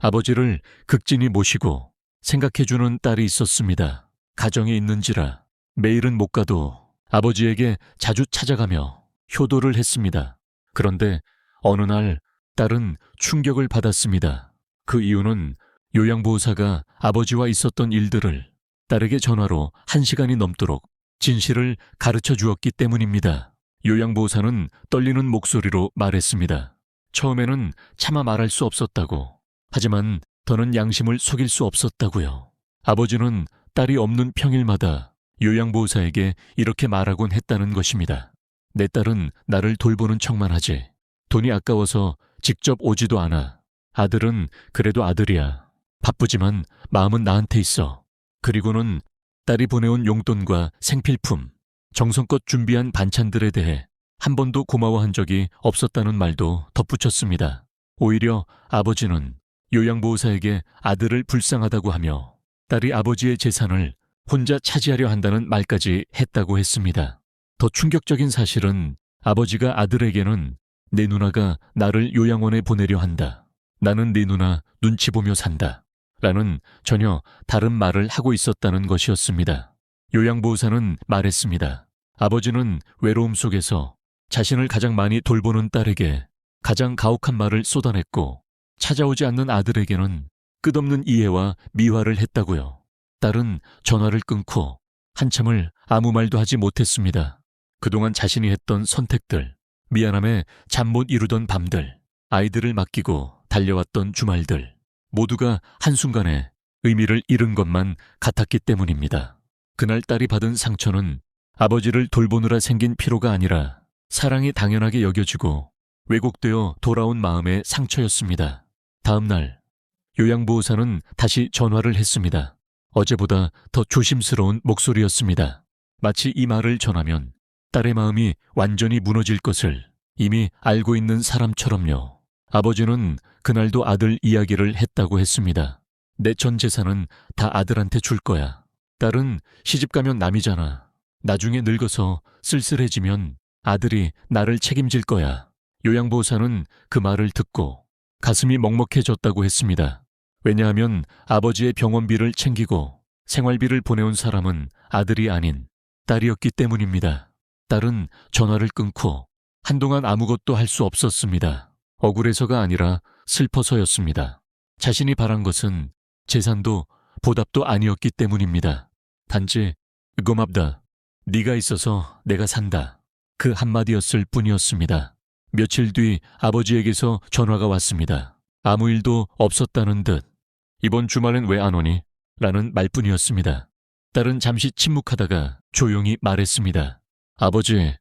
아버지를 극진히 모시고 생각해주는 딸이 있었습니다. 가정에 있는지라 매일은 못 가도 아버지에게 자주 찾아가며 효도를 했습니다. 그런데 어느 날 딸은 충격을 받았습니다. 그 이유는 요양보호사가 아버지와 있었던 일들을 딸에게 전화로 한 시간이 넘도록 진실을 가르쳐 주었기 때문입니다. 요양보호사는 떨리는 목소리로 말했습니다. 처음에는 차마 말할 수 없었다고. 하지만 더는 양심을 속일 수 없었다고요. 아버지는 딸이 없는 평일마다 요양보호사에게 이렇게 말하곤 했다는 것입니다. 내 딸은 나를 돌보는 척만 하지. 돈이 아까워서 직접 오지도 않아. 아들은 그래도 아들이야. 바쁘지만 마음은 나한테 있어. 그리고는 딸이 보내온 용돈과 생필품, 정성껏 준비한 반찬들에 대해 한 번도 고마워한 적이 없었다는 말도 덧붙였습니다. 오히려 아버지는 요양보호사에게 아들을 불쌍하다고 하며 딸이 아버지의 재산을 혼자 차지하려 한다는 말까지 했다고 했습니다. 더 충격적인 사실은 아버지가 아들에게는 내 누나가 나를 요양원에 보내려 한다. 나는 네 누나 눈치 보며 산다. 라는 전혀 다른 말을 하고 있었다는 것이었습니다. 요양보호사는 말했습니다. 아버지는 외로움 속에서 자신을 가장 많이 돌보는 딸에게 가장 가혹한 말을 쏟아냈고 찾아오지 않는 아들에게는 끝없는 이해와 미화를 했다고요. 딸은 전화를 끊고 한참을 아무 말도 하지 못했습니다. 그동안 자신이 했던 선택들, 미안함에 잠 못 이루던 밤들, 아이들을 맡기고 달려왔던 주말들, 모두가 한순간에 의미를 잃은 것만 같았기 때문입니다. 그날 딸이 받은 상처는 아버지를 돌보느라 생긴 피로가 아니라 사랑이 당연하게 여겨지고 왜곡되어 돌아온 마음의 상처였습니다. 다음 날 요양보호사는 다시 전화를 했습니다. 어제보다 더 조심스러운 목소리였습니다. 마치 이 말을 전하면 딸의 마음이 완전히 무너질 것을 이미 알고 있는 사람처럼요. 아버지는 그날도 아들 이야기를 했다고 했습니다. 내 전 재산은 다 아들한테 줄 거야. 딸은 시집 가면 남이잖아. 나중에 늙어서 쓸쓸해지면 아들이 나를 책임질 거야. 요양보호사는 그 말을 듣고 가슴이 먹먹해졌다고 했습니다. 왜냐하면 아버지의 병원비를 챙기고 생활비를 보내온 사람은 아들이 아닌 딸이었기 때문입니다. 딸은 전화를 끊고 한동안 아무것도 할 수 없었습니다. 억울해서가 아니라 슬퍼서였습니다. 자신이 바란 것은 재산도 보답도 아니었기 때문입니다. 단지 고맙다. 네가 있어서 내가 산다. 그 한마디였을 뿐이었습니다. 며칠 뒤 아버지에게서 전화가 왔습니다. 아무 일도 없었다는 듯 이번 주말엔 왜 안 오니? 라는 말뿐이었습니다. 딸은 잠시 침묵하다가 조용히 말했습니다. 아버지,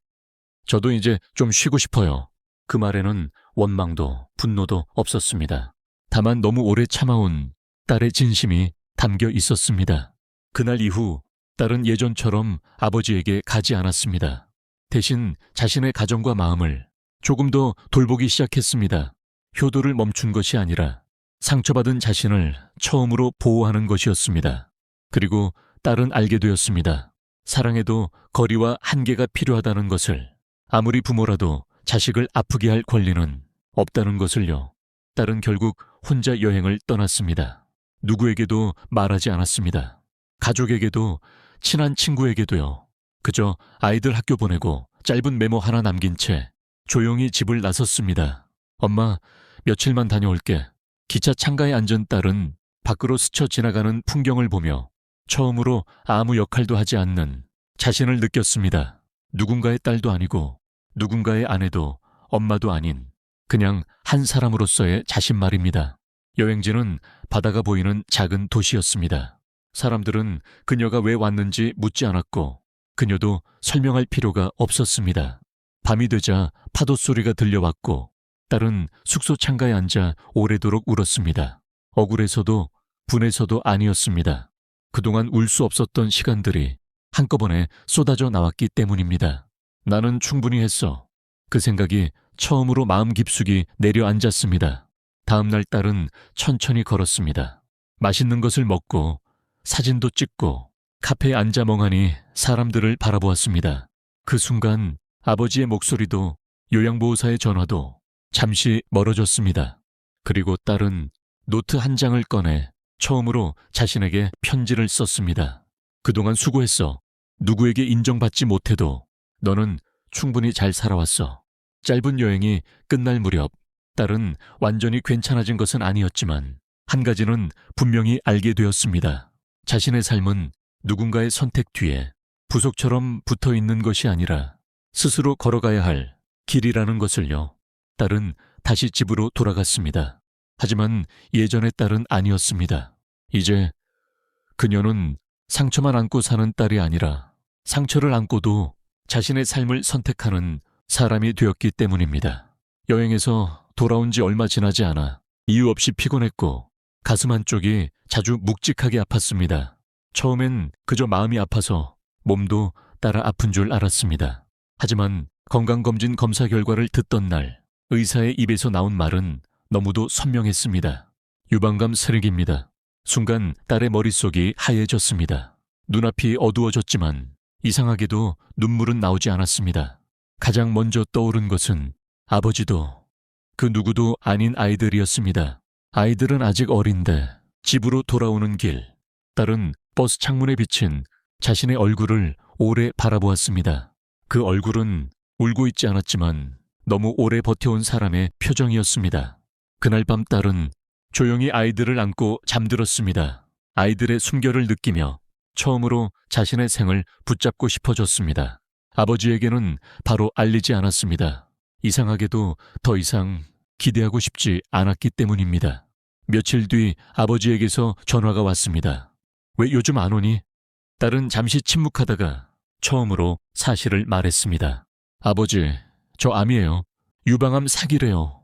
저도 이제 좀 쉬고 싶어요. 그 말에는 원망도 분노도 없었습니다. 다만 너무 오래 참아온 딸의 진심이 담겨 있었습니다. 그날 이후 딸은 예전처럼 아버지에게 가지 않았습니다. 대신 자신의 가정과 마음을 조금 더 돌보기 시작했습니다. 효도를 멈춘 것이 아니라 상처받은 자신을 처음으로 보호하는 것이었습니다. 그리고 딸은 알게 되었습니다. 사랑에도 거리와 한계가 필요하다는 것을 아무리 부모라도 자식을 아프게 할 권리는 없다는 것을요. 딸은 결국 혼자 여행을 떠났습니다. 누구에게도 말하지 않았습니다. 가족에게도 친한 친구에게도요. 그저 아이들 학교 보내고 짧은 메모 하나 남긴 채 조용히 집을 나섰습니다. 엄마, 며칠만 다녀올게. 기차 창가에 앉은 딸은 밖으로 스쳐 지나가는 풍경을 보며 처음으로 아무 역할도 하지 않는 자신을 느꼈습니다. 누군가의 딸도 아니고 누군가의 아내도 엄마도 아닌 그냥 한 사람으로서의 자신 말입니다. 여행지는 바다가 보이는 작은 도시였습니다. 사람들은 그녀가 왜 왔는지 묻지 않았고 그녀도 설명할 필요가 없었습니다. 밤이 되자 파도 소리가 들려왔고 딸은 숙소 창가에 앉아 오래도록 울었습니다. 억울해서도 분해서도 아니었습니다. 그동안 울 수 없었던 시간들이 한꺼번에 쏟아져 나왔기 때문입니다. 나는 충분히 했어. 그 생각이 처음으로 마음 깊숙이 내려앉았습니다. 다음날 딸은 천천히 걸었습니다. 맛있는 것을 먹고 사진도 찍고 카페에 앉아 멍하니 사람들을 바라보았습니다. 그 순간 아버지의 목소리도 요양보호사의 전화도 잠시 멀어졌습니다. 그리고 딸은 노트 한 장을 꺼내 처음으로 자신에게 편지를 썼습니다. 그동안 수고했어. 누구에게 인정받지 못해도 너는 충분히 잘 살아왔어. 짧은 여행이 끝날 무렵 딸은 완전히 괜찮아진 것은 아니었지만 한 가지는 분명히 알게 되었습니다. 자신의 삶은 누군가의 선택 뒤에 부속처럼 붙어 있는 것이 아니라 스스로 걸어가야 할 길이라는 것을요. 딸은 다시 집으로 돌아갔습니다. 하지만 예전의 딸은 아니었습니다. 이제 그녀는 상처만 안고 사는 딸이 아니라 상처를 안고도 자신의 삶을 선택하는 사람이 되었기 때문입니다. 여행에서 돌아온 지 얼마 지나지 않아 이유 없이 피곤했고 가슴 한쪽이 자주 묵직하게 아팠습니다. 처음엔 그저 마음이 아파서 몸도 따라 아픈 줄 알았습니다. 하지만 건강검진 검사 결과를 듣던 날 의사의 입에서 나온 말은 너무도 선명했습니다. 유방감 세력입니다. 순간 딸의 머릿속이 하얘졌습니다. 눈앞이 어두워졌지만 이상하게도 눈물은 나오지 않았습니다. 가장 먼저 떠오른 것은 아버지도 그 누구도 아닌 아이들이었습니다. 아이들은 아직 어린데 집으로 돌아오는 길, 딸은 버스 창문에 비친 자신의 얼굴을 오래 바라보았습니다. 그 얼굴은 울고 있지 않았지만 너무 오래 버텨온 사람의 표정이었습니다. 그날 밤 딸은 조용히 아이들을 안고 잠들었습니다. 아이들의 숨결을 느끼며 처음으로 자신의 생을 붙잡고 싶어졌습니다. 아버지에게는 바로 알리지 않았습니다. 이상하게도 더 이상 기대하고 싶지 않았기 때문입니다. 며칠 뒤 아버지에게서 전화가 왔습니다. 왜 요즘 안 오니? 딸은 잠시 침묵하다가 처음으로 사실을 말했습니다. 아버지, 저 암이에요. 유방암 사기래요.